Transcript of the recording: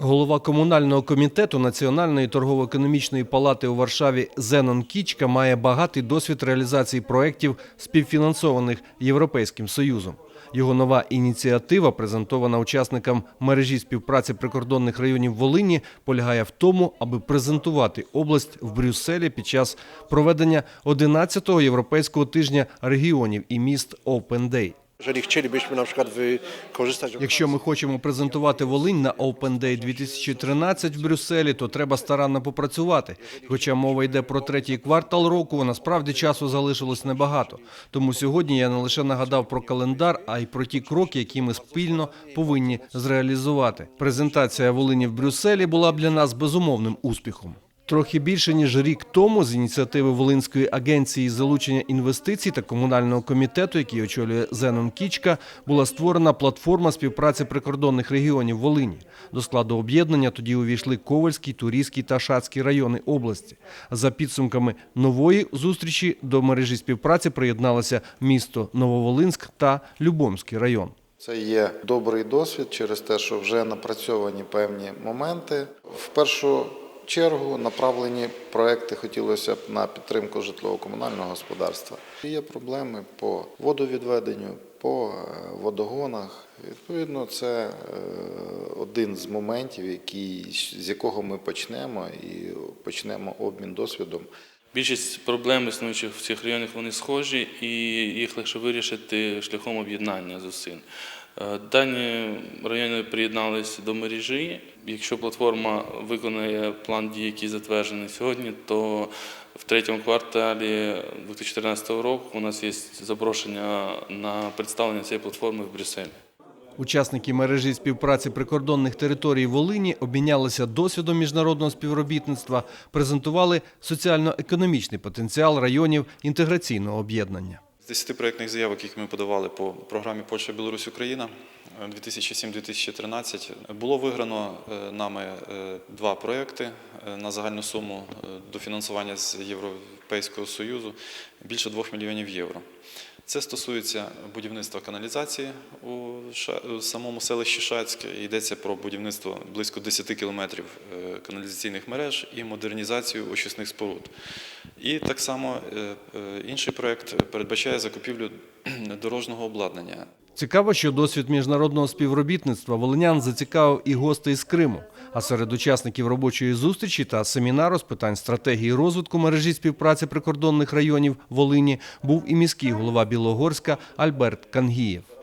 Голова комунального комітету Національної торгово-економічної палати у Варшаві Зенон Кічка має багатий досвід реалізації проєктів, співфінансованих Європейським Союзом. Його нова ініціатива, презентована учасникам мережі співпраці прикордонних районів Волині, полягає в тому, аби презентувати область в Брюсселі під час проведення 11-го європейського тижня регіонів і міст Open Day. Якщо ми хочемо презентувати Волинь на Open Day 2013 в Брюсселі, то треба старанно попрацювати. Хоча мова йде про третій квартал року, насправді часу залишилось небагато. Тому сьогодні я не лише нагадав про календар, а й про ті кроки, які ми спільно повинні зреалізувати. Презентація Волині в Брюсселі була б для нас безумовним успіхом. Трохи більше ніж рік тому з ініціативи Волинської агенції залучення інвестицій та комунального комітету, який очолює Зенон Кічка, була створена платформа співпраці прикордонних регіонів Волині. До складу об'єднання тоді увійшли Ковальський, Турійський та Шацький райони області. За підсумками нової зустрічі до мережі співпраці приєдналося місто Нововолинськ та Любомський район. Це є добрий досвід через те, що вже напрацьовані певні моменти. В першу чергу направлені проекти хотілося б на підтримку житлово-комунального господарства. Є проблеми по водовідведенню, по е, водогонах. Відповідно, це е, один з моментів, який, з якого ми почнемо і почнемо обмін досвідом. Більшість проблем, існуючих в цих районах, вони схожі, і їх легше вирішити шляхом об'єднання зусиль. Е, Дані райони приєдналися до мережі. Якщо платформа виконає план дій, який затверджений сьогодні, то в третьому кварталі 2014 року у нас є запрошення на представлення цієї платформи в Брюсселі. Учасники мережі співпраці прикордонних територій Волині обмінялися досвідом міжнародного співробітництва, презентували соціально-економічний потенціал районів інтеграційного об'єднання. З 10 проєктних заявок, які ми подавали по програмі Польща, Білорусь, Україна е, 2007-2013, було виграно е, нами е, два проєкти е, на загальну суму дофінансування з Європейського Союзу більше 2 мільйонів євро. Це стосується будівництва каналізації у самому селищі Шацьке. Йдеться про будівництво близько 10 кілометрів е, каналізаційних мереж і модернізацію очисних споруд. І так само е, е, інший проєкт передбачає закупівлю дорожнього обладнання. Цікаво, що досвід міжнародного співробітництва волинян зацікавив і гостей з Криму. А серед учасників робочої зустрічі та семінару з питань стратегії розвитку мережі співпраці прикордонних районів Волині був і міський голова Білогорська Альберт Кангієв.